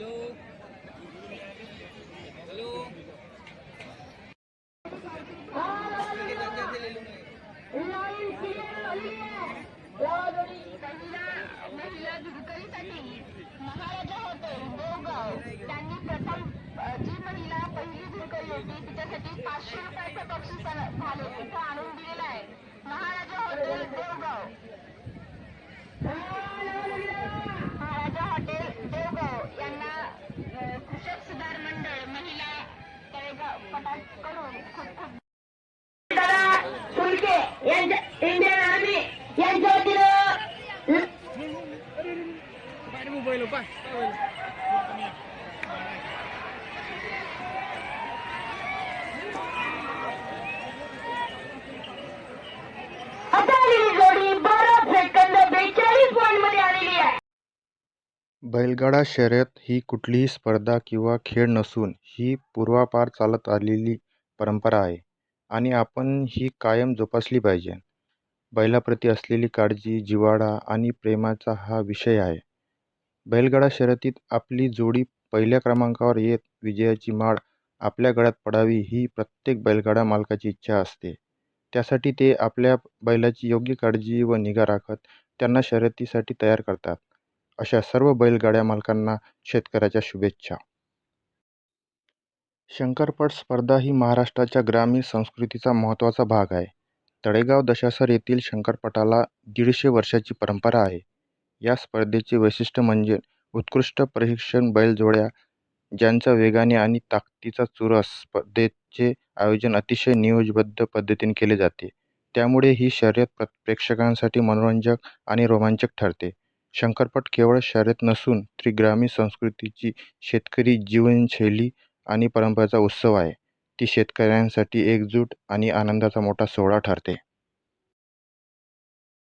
Hello hello महाराजा होते प्रथम जी महिला पहिली दुर्गरी होती तिच्यासाठी पाचशे रुपयाचं बक्षीस इंडियन आर्मी यांच्या वतीनं आता बैलगाडा शर्यत ही कुठलीही स्पर्धा किंवा खेळ नसून ही पूर्वापार चालत आलेली परंपरा आहे आणि आपण ही कायम जोपासली पाहिजे. बैलाप्रती असलेली काळजी जिव्हाळा आणि प्रेमाचा हा विषय आहे. बैलगाडा शर्यतीत आपली जोडी पहिल्या क्रमांकावर येत विजयाची माळ आपल्या गळ्यात पडावी ही प्रत्येक बैलगाडा मालकाची इच्छा असते. त्यासाठी ते आपल्या बैलाची योग्य काळजी व निगा राखत त्यांना शर्यतीसाठी तयार करतात. अशा सर्व बैलगाड्या मालकांना शेतकऱ्याच्या शुभेच्छा. शंकरपट स्पर्धा ही महाराष्ट्राच्या ग्रामीण संस्कृतीचा महत्त्वाचा भाग आहे. तळेगाव दशासर येथील शंकरपटाला दीडशे वर्षाची परंपरा आहे. या स्पर्धेचे वैशिष्ट्य म्हणजे उत्कृष्ट प्रशिक्षण बैलजोड्या ज्यांचा वेगाने आणि ताकदीचा चुरस स्पर्धेचे आयोजन अतिशय नियोजबद्ध पद्धतीने केले जाते. त्यामुळे ही शर्यत प्र प्रेक्षकांसाठी मनोरंजक आणि रोमांचक ठरते. शंकरपट केवळ शर्यत नसून ती ग्रामीण संस्कृतीची शेतकरी जीवनशैली आणि परंपरेचा उत्सव आहे. ती शेतकऱ्यांसाठी एकजूट आणि आनंदाचा मोठा सोहळा ठरते.